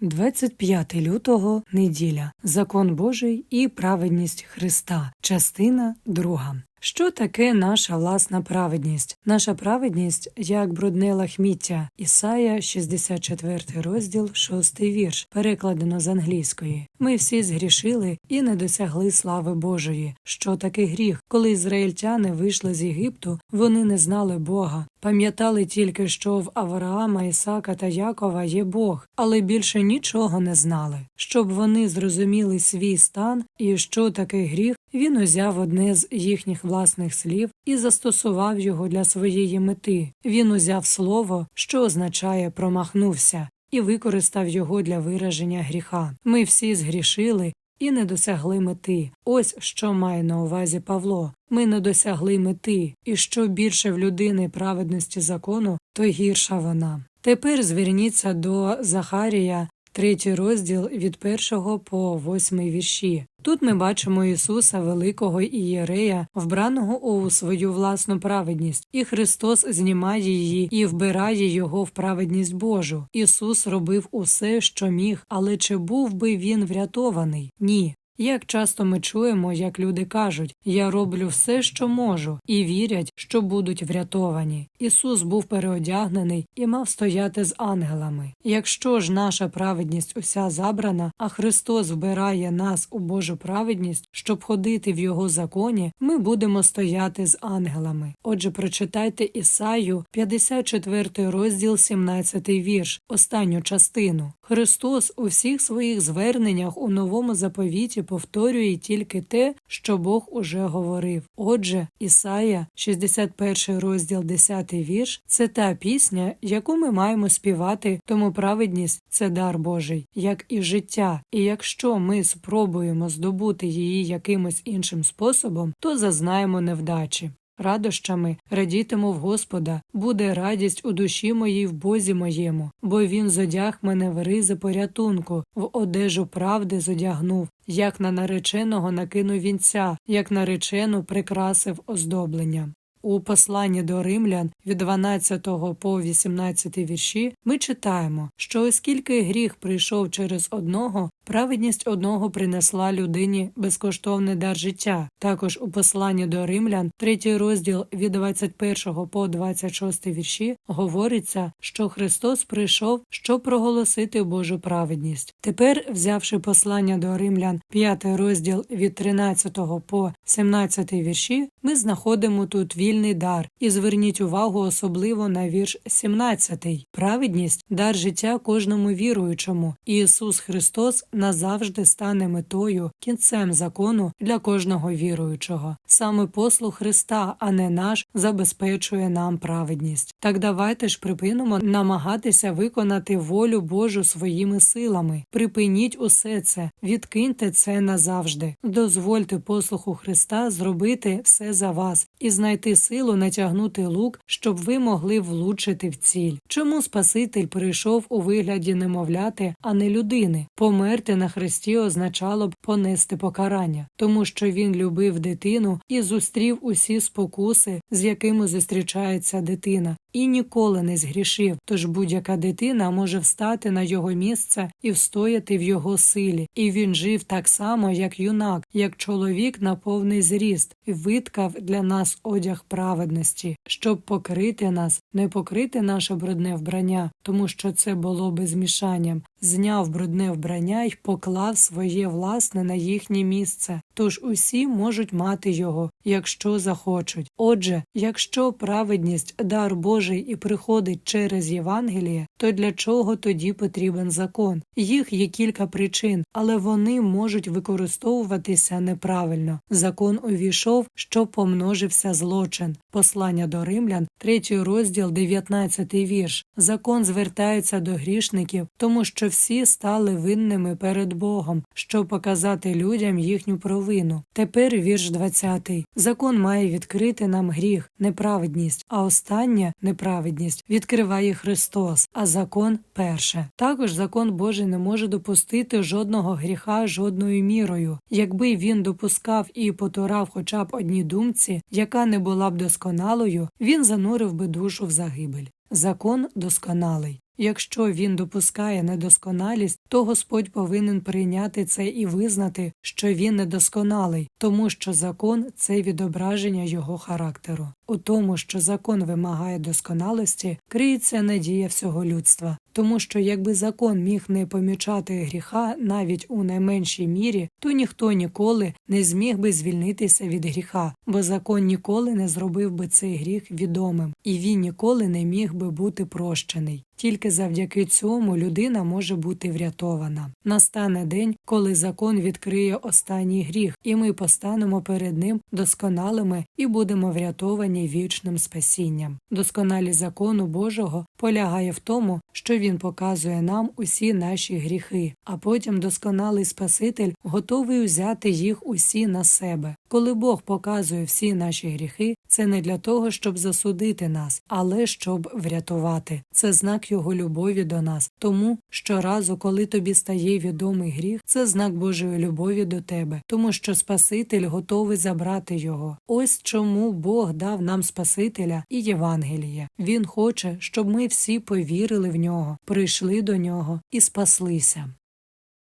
25 лютого неділя. Закон Божий і праведність Христа. Частина 2. Що таке наша власна праведність? Наша праведність як брудне лахміття. Ісая, 64 розділ, 6 вірш, перекладено з англійської. Ми всі згрішили і не досягли слави Божої. Що таке гріх? Коли ізраїльтяни вийшли з Єгипту, вони не знали Бога. Пам'ятали тільки, що в Авраама, Ісака та Якова є Бог, але більше нічого не знали. Щоб вони зрозуміли свій стан і що таке гріх, він узяв одне з їхніх власних слів і застосував його для своєї мети. Він узяв слово, що означає промахнувся, і використав його для вираження гріха. Ми всі згрішили. І не досягли мети. Ось що має на увазі Павло. Ми не досягли мети, і що більше в людини праведності закону, то гірша вона. Тепер зверніться до Захарія, третій розділ від першого по восьмий вірші. Тут ми бачимо Ісуса, великого ієрея, вбраного у свою власну праведність, і Христос знімає її і вбирає його в праведність Божу. Ісус робив усе, що міг, але чи був би він врятований? Ні. Як часто ми чуємо, як люди кажуть Я роблю все, що можу, і вірять, що будуть врятовані. Ісус був переодягнений і мав стояти з ангелами. Якщо ж наша праведність уся забрана, а Христос вбирає нас у Божу праведність, щоб ходити в Його законі, ми будемо стояти з ангелами. Отже, прочитайте Ісаю, 54 розділ, 17 вірш, останню частину. Христос у всіх своїх зверненнях у новому заповіті повторює тільки те, що Бог уже говорив. Отже, Ісая, 61 розділ, 10 вірш, це та пісня, яку ми маємо співати, тому праведність це дар Божий, як і життя. І якщо ми спробуємо здобути її якимось іншим способом, то зазнаємо невдачі. Радощами радітиму в Господа, буде радість у душі моїй в Бозі моєму, бо він зодяг мене в ризи порятунку, в одежу правди зодягнув, як на нареченого накинув вінця, як наречену прикрасив оздоблення. У посланні до римлян від 12 по 18 вірші ми читаємо, що оскільки гріх прийшов через одного, праведність одного принесла людині безкоштовний дар життя. Також у посланні до римлян, третій розділ від 21 по 26 вірші, говориться, що Христос прийшов, щоб проголосити Божу праведність. Тепер, взявши послання до римлян, 5 розділ від 13 по 17 вірші, ми знаходимо тут вільний дар і зверніть увагу особливо на вірш 17. Праведність дар життя кожному віруючому. Ісус Христос назавжди стане метою, кінцем закону для кожного віруючого. Саме послуг Христа, а не наш, забезпечує нам праведність. Так давайте ж припинимо намагатися виконати волю Божу своїми силами. Припиніть усе це, відкиньте це назавжди. Дозвольте послуху Христа зробити все за вас і знайти силу натягнути лук, щоб ви могли влучити в ціль. Чому Спаситель прийшов у вигляді немовляти, а не людини? Померти на хресті означало б понести покарання, тому що він любив дитину і зустрів усі спокуси, з якими зустрічається дитина. І ніколи не згрішив, тож будь-яка дитина може встати на його місце і встояти в його силі, і він жив так само, як юнак, як чоловік на повний зріст, виткав для нас одяг праведності, щоб покрити нас, не покрити наше брудне вбрання, тому що це було би змішанням, зняв брудне вбрання й поклав своє власне на їхнє місце. Тож усі можуть мати його, якщо захочуть. Отже, якщо праведність дар Божий і приходить через Євангеліє, то для чого тоді потрібен закон? Їх є кілька причин, але вони можуть використовуватися неправильно. Закон увійшов, що помножився злочин. Послання до римлян, 3 розділ, 19 вірш. Закон звертається до грішників, тому що всі стали винними перед Богом, щоб показати людям їхню провину. Тепер вірш 20. Закон має відкрити нам гріх, неправедність, а остання неправедність відкриває Христос, а закон перше. Також закон Божий не може допустити жодного гріха жодною мірою. Якби він допускав і потурав хоча б одній думці, яка не була б досконалою, він занурив би душу в загибель. Закон досконалий. Якщо він допускає недосконалість, то Господь повинен прийняти це і визнати, що він недосконалий, тому що закон це відображення його характеру. У тому, що закон вимагає досконалості, криється надія всього людства, тому що якби закон міг не помічати гріха навіть у найменшій мірі, то ніхто ніколи не зміг би звільнитися від гріха, бо закон ніколи не зробив би цей гріх відомим, і він ніколи не міг би бути прощений. Тільки завдяки цьому людина може бути врятована. Настане день, коли закон відкриє останній гріх, і ми постанемо перед ним досконалими і будемо врятовані вічним спасінням. Досконалість закону Божого полягає в тому, що він показує нам усі наші гріхи, а потім досконалий Спаситель готовий взяти їх усі на себе. Коли Бог показує всі наші гріхи, це не для того, щоб засудити нас, але щоб врятувати. Це знак його любові до нас. Тому щоразу, коли тобі стає відомий гріх, це знак Божої любові до тебе, тому що Спаситель готовий забрати його. Ось чому Бог дав нам Спасителя і Євангеліє. Він хоче, щоб ми всі повірили в нього, прийшли до нього і спаслися.